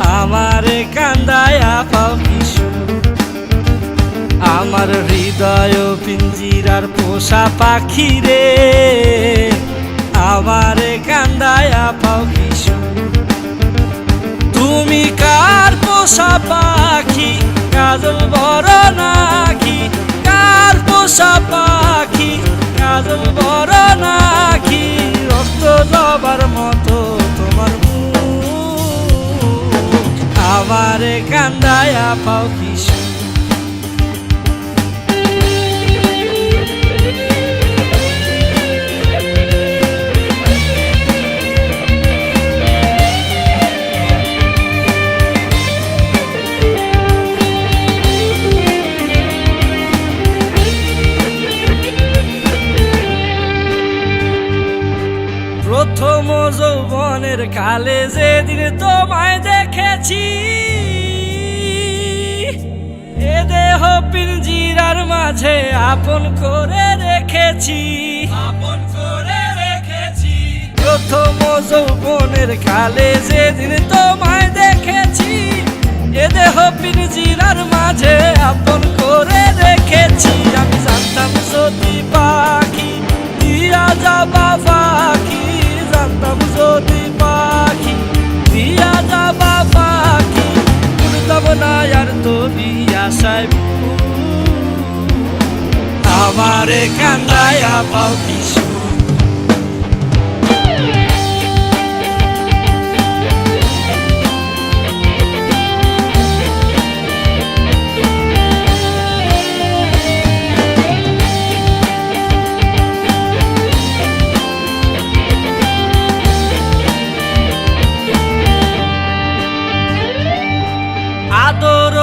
আমারে কান্দায়া পাও আমার হৃদয় পিঞ্জিরার পোষা পাখি রে। আমারে কান্দায়া পাও তুমি কার পোষা পাখি? কাজল বড় নাকি? কার পোষা পাখি? কাজল আমারে কান্দায়া পাও কিশু প্রথম যৌবনের কালে যেদিন তোমায় দেখেছি আপন করে রেখেছি। আপন করে রেখেছি। প্রথম যৌবনের কালে যেদিন তোমায় দেখেছি এ দেহ পিঞ্জিরার মাঝে আপন করে রেখেছি। আমি জানতাম সতী পাখি দিয়া যাবা পাখি জানতাম যদি পাখি দিয়া যাবা পাখি। উড়তাম না আর তোরি আশায়। আমারে কান্দায়া পাও কিছু আদর